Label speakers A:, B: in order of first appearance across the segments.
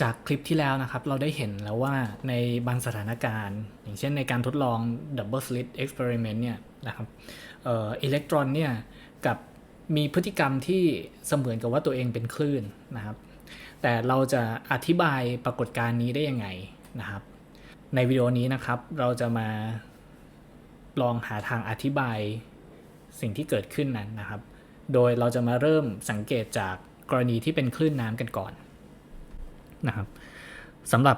A: จากคลิปที่แล้วนะครับ เราได้เห็นแล้วว่าในบางสถานการณ์ อย่างเช่นในการทดลอง Double Slit Experiment เนี่ยนะครับเอ่ออิเล็กตรอนเนี่ยกับมีพฤติกรรมที่เสมือนกับว่าตัวเองเป็นคลื่นนะครับ แต่เราจะอธิบายปรากฏการณ์นี้ได้ยังไงนะครับ ในวิดีโอนี้นะครับ เราจะมาลองหาทางอธิบายสิ่งที่เกิดขึ้นนั้นนะครับ โดยเราจะมาเริ่มสังเกตจากกรณีที่เป็นคลื่นน้ำกันก่อน นะครับสำหรับ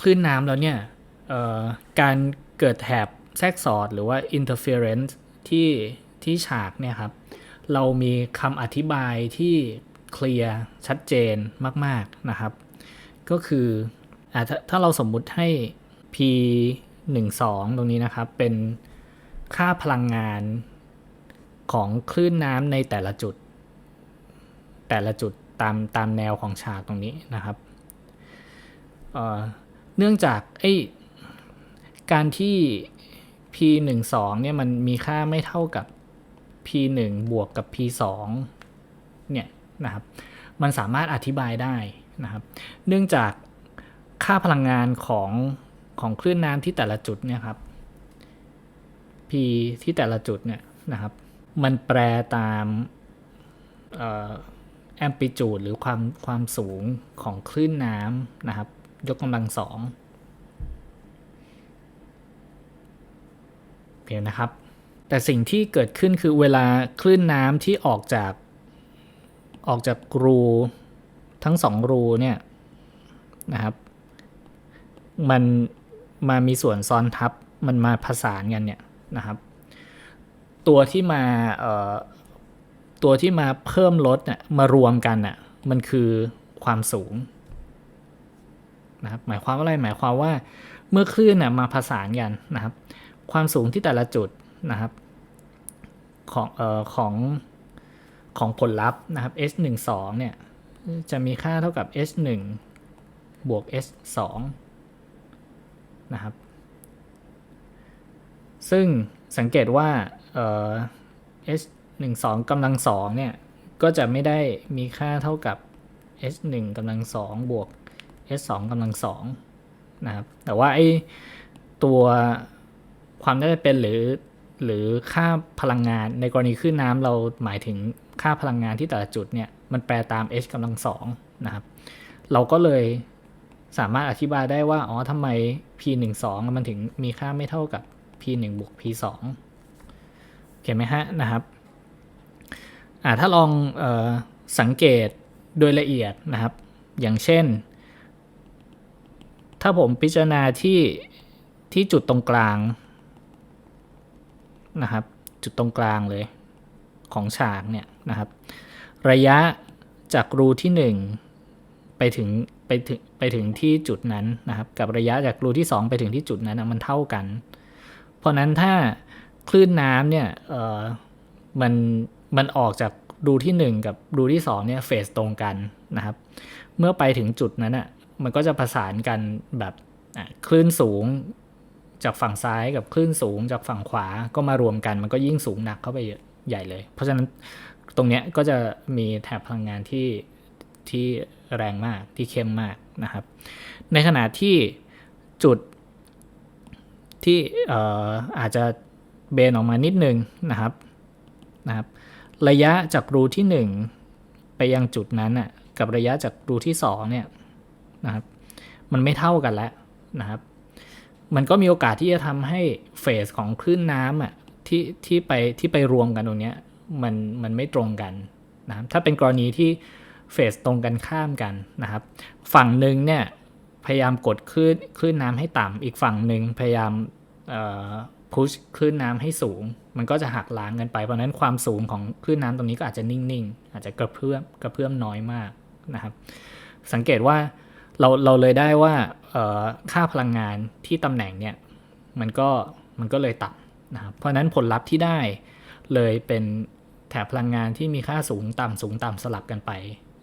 A: คลื่นน้ำแล้วเนี่ยการเกิดแถบแทรกสอดหรือว่า interference ที่ที่ฉากเนี่ยครับ เรามีคำอธิบายที่เคลียร์ชัดเจนมาก ๆ นะครับ ก็คืออถ้าถ้าเราสมมุติให้ p 1 2ตรงนี้นะครับ เป็นค่าพลังงานของคลื่นน้ำในแต่ละจุด แต่ละจุดตามตามแนวของฉากตรงนี้นะครับ เนื่องจากไอ้การที่ p 1 2 เนี่ยมันมีค่าไม่เท่ากับ p 1 บวกกับ p 2 เนี่ยนะครับมันสามารถอธิบายได้นะครับเนื่องจากค่าพลังงานของของคลื่นน้ำที่แต่ละจุดเนี่ยครับ p ที่แต่ละจุดเนี่ยนะครับมันแปรตามแอมพลิจูดหรือความความสูงของคลื่นน้ำนะครับ ยกกำลังสองโอเคนะครับ แต่สิ่งที่เกิดขึ้นคือเวลาคลื่นน้ำที่ออกจากออกจากรูทั้งสองรูเนี่ยนะครับ มันมามีส่วนซ้อนทับมันมาผสานกันเนี่ยนะครับ ตัวที่มาเอ่อตัวที่มาเพิ่มลดเนี่ยมารวมกันน่ะมันคือความสูง นะครับหมายความว่าอะไรหมายความว่าเมื่อคลื่นน่ะมาผสานกันนะครับ ความสูงที่แต่ละจุดนะครับของเอ่อของของผลลัพธ์นะครับ h 1 2เนี่ยจะมีค่าเท่ากับ h 1บวก h 2นะครับ ซึ่งสังเกตว่าเอ่อ h 1 2กำลังสองเนี่ยก็จะไม่ได้มีค่าเท่ากับ h 1กำลังสองบวก h 2กำลังสองนะครับแต่ว่าไอตัวความน่าจะเป็นหรือหรือค่าพลังงานในกรณีคลื่นน้ำเราหมายถึงค่าพลังงานที่แต่ละจุดเนี่ยมันแปลตาม h กำลังสองนะครับเราก็เลยสามารถอธิบายได้ว่าอ๋อทำไม p 1 2มันถึงมีค่าไม่เท่ากับ p 1บวก p 2เห็นไหมฮะนะครับอ่าถ้าลองออสังเกตโดยละเอียดนะครับ อย่างเช่น ถ้าผมพิจารณาที่ที่จุดตรงกลางนะครับ จุดตรงกลางเลยของฉากเนี่ยนะครับ ระยะจากรูที่ 1 ไปถึงไปถึงไปถึงที่จุดนั้นนะครับ กับระยะจากรูที่ 2 ไปถึงที่จุดนั้นมันเท่ากัน เพราะนั้นถ้าคลื่นน้ำเนี่ยเออมันมันออกจากรูที่ 1 กับรูที่2เนี่ยเฟสตรงกันนะครับ เมื่อไปถึงจุดนั้นอะ มันก็จะประสานกันแบบคลื่นสูงจากฝั่งซ้ายกับคลื่นสูงจากฝั่งขวาก็มารวมกัน มันก็ยิ่งสูงหนักเข้าไปใหญ่เลย เพราะฉะนั้นตรงเนี้ยก็จะมีแถบพลังงานที่ที่แรงมากที่เข้มมากนะครับ ในขณะที่จุดที่เอ่ออาจจะเบนออกมานิดนึงนะครับนะครับ ระยะจากรูที่ 1 ไปยังจุดนั้นน่ะกับระยะจากรูที่2เนี่ย นะครับ มันไม่เท่ากันแล้วนะครับ มันก็มีโอกาสที่จะทำให้เฟสของคลื่นน้ำอะที่ที่ไปที่ไปรวมกันตรงเนี้ยมันมันไม่ตรงกันนะครับถ้าเป็นกรณีที่เฟสตรงกันข้ามกันนะครับ ฝั่งหนึ่งเนี่ยพยายามกดคลื่นคลื่นน้ำให้ต่ำอีกฝั่งหนึ่งพยายามพุชคลื่นน้ำให้สูง มันก็จะหักล้างกันไป เพราะนั้นความสูงของคลื่นน้ำตรงนี้ก็อาจจะนิ่งๆ อาจจะกระเพื่อมกระเพื่อมน้อยมากนะครับ สังเกตว่า เราเราเลยได้ว่าค่าพลังงานที่ตำแหน่งเนี่ยมันก็มันก็เลยต่ำนะครับเพราะนั้นผลลัพธ์ที่ได้เลยเป็นแถบพลังงานที่มีค่าสูงต่ำสูงต่ำสลับกันไป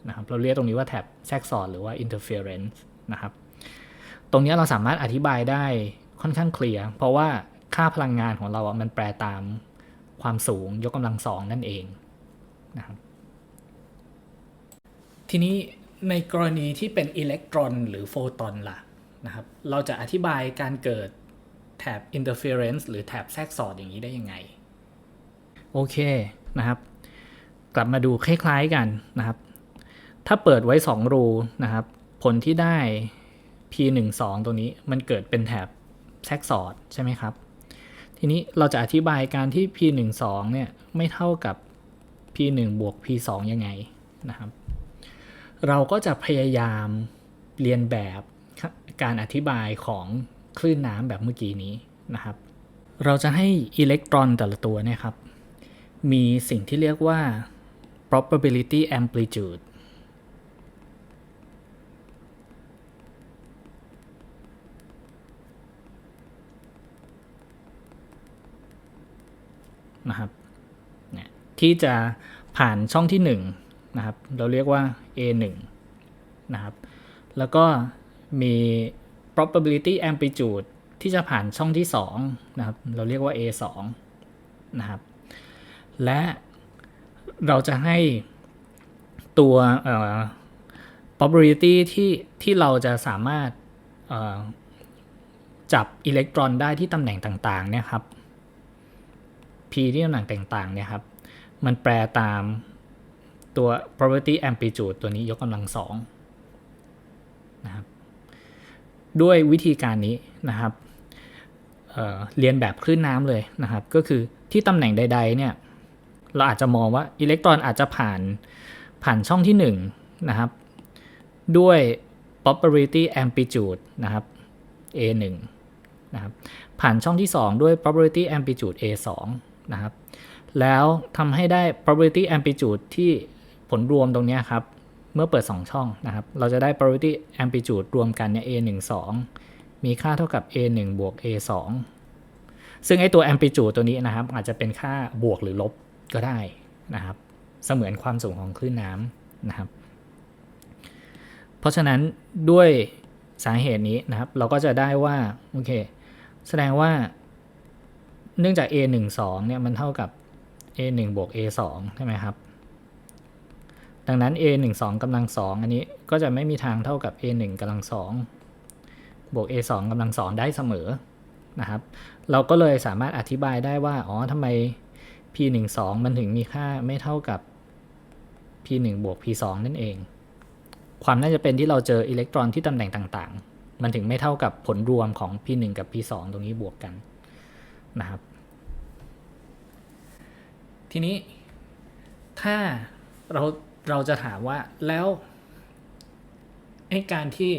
A: นะครับเราเรียกตรงนี้ว่าแถบแทรกซ้อนหรือว่า interference นะครับตรงนี้เราสามารถอธิบายได้ค่อนข้างเคลียร์เพราะว่าค่าพลังงานของเราอะมันแปรตามความสูงยกกำลังสองนั่นเองนะครับทีนี้ ในกรณีที่เป็นอิเล็กตรอนหรือโฟตอนล่ะนะครับ เราจะอธิบายการเกิดแถบ interference หรือแถบแทรกสอดอย่างนี้ได้ยังไง โอเคนะครับ กลับมาดูคล้ายๆกันนะครับ ถ้าเปิดไว้ 2 รูนะครับ ผลที่ได้ p12 ตัวนี้มันเกิดเป็นแถบแทรกสอดใช่ไหมครับ ทีนี้เราจะอธิบายการที่ p12 เนี่ยไม่เท่ากับ p1 บวก p2 ยังไงนะครับ เราก็จะพยายามเรียนแบบการอธิบายของคลื่นน้ำแบบเมื่อกี้นี้นะครับ เราจะให้อิเล็กตรอนแต่ละตัวเนี่ยครับ มีสิ่งที่เรียกว่า probability amplitude นะครับที่จะผ่านช่องที่ 1 นะครับ เราเรียกว่า A1 นะครับ แล้วก็มี probability amplitude ที่จะผ่านช่องที่ 2 นะครับ เราเรียกว่า A2 นะครับ และเราจะให้ตัว probability ที่ที่เราจะสามารถจับอิเล็กตรอนได้ที่ตำแหน่งต่างๆเนี่ยครับ p ที่ตำแหน่งต่างๆเนี่ยครับ มันแปลตาม ตัว probability amplitude ตัวนี้ยกกำลังสองนะครับด้วยวิธีการนี้นะครับเเรียนแบบคลื่นน้ำเลยนะครับ ก็คือที่ตำแหน่งใด ๆ เนี่ยเราอาจจะมองว่าอิเล็กตรอนอาจจะผ่านผ่านช่องที่1นะครับ ด้วย probability amplitude นะครับ a1 นะครับ ผ่านช่องที่ 2 ด้วย probability amplitude a2 นะครับ แล้วทำให้ได้ probability amplitude ที่ ผลรวมตรงนี้ครับ เมื่อเปิด 2 ช่องนะครับ เราจะได้ probability amplitude รวมกันเนี่ย a 1 2มีค่าเท่ากับ a 1บวก a 2ซึ่งไอตัว amplitude ตัวนี้นะครับ อาจจะเป็นค่าบวกหรือลบก็ได้นะครับ เสมือนความสูงของคลื่นน้ำนะครับ เพราะฉะนั้นด้วยสาเหตุนี้นะครับ เราก็จะได้ว่า โอเค แสดงว่า เนื่องจาก a 1 2เนี่ยมันเท่ากับ a 1บวก a 2ใช่ไหมครับ ดังนั้น a 1 2กำลัง2อันนี้ก็จะไม่มีทางเท่ากับ a 1กำลัง2บวก a 2กำลัง2ได้เสมอนะครับ เราก็เลยสามารถอธิบายได้ว่า อ๋อทำไม p 1 2มันถึงมีค่าไม่เท่ากับ p 1บวก p 2นั่นเอง ความน่าจะเป็นที่เราเจออิเล็กตรอนที่ตำแหน่งต่างๆ มันถึงไม่เท่ากับผลรวมของ p 1กับ p 2ตรงนี้บวกกันนะครับ ทีนี้ถ้าเรา เราจะถามว่าแล้วไอ้การที่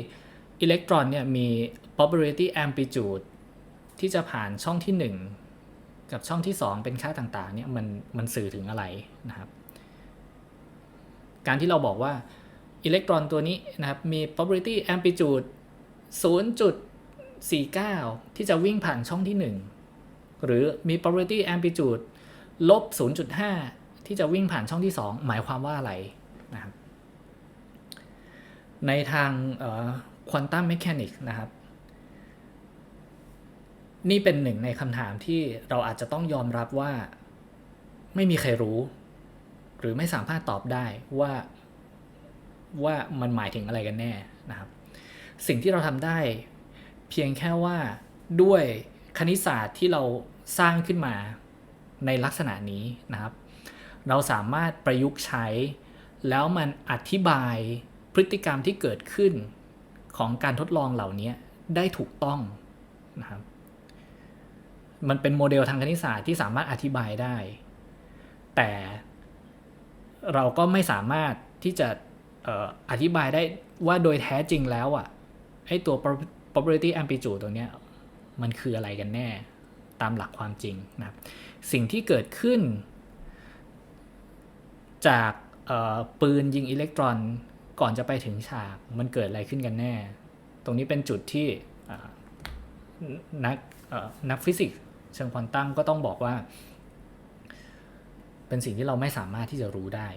A: อิเล็กตรอนเนี่ยมี probability amplitude ที่จะผ่านช่องที่ 1 กับช่องที่ 2 เป็นค่าต่างๆเนี่ยมันมันสื่อถึงอะไรนะครับ การที่เราบอกว่าอิเล็กตรอนตัวนี้นะครับมี probability amplitude 0.49 ที่จะวิ่งผ่านช่องที่ 1 หรือมี probability amplitude ลบ0.5 ที่จะวิ่งผ่านช่องที่ 2 หมายความว่าอะไร นะครับ ในทางควอนตัมเมคานิกนะครับ นี่เป็นหนึ่งในคำถามที่เราอาจจะต้องยอมรับว่าไม่มีใครรู้ หรือไม่สามารถตอบได้ว่าว่ามันหมายถึงอะไรกันแน่นะครับ สิ่งที่เราทำได้เพียงแค่ว่าด้วยคณิตศาสตร์ที่เราสร้างขึ้นมาในลักษณะนี้นะครับ เราสามารถประยุกต์ใช้ แล้วมันอธิบายพฤติกรรมที่เกิดขึ้นของการทดลองเหล่านี้ได้ถูกต้องนะครับ มันเป็นโมเดลทางคณิตศาสตร์ที่สามารถอธิบายได้ แต่เราก็ไม่สามารถที่จะอธิบายได้ว่าโดยแท้จริงแล้วอะไอตัว probability amplitude ตัวเนี้ยมันคืออะไรกันแน่ตามหลักความจริงนะครับ สิ่งที่เกิดขึ้น จาก ปืนยิงอิเล็กตรอนก่อนจะไปถึงฉากมันเกิดอะไรขึ้นกันแน่ ตรงนี้เป็นจุดที่นักนักฟิสิกส์เชิงควอนตัมก็ต้องบอกว่า เป็นสิ่งที่เราไม่สามารถที่จะรู้ได้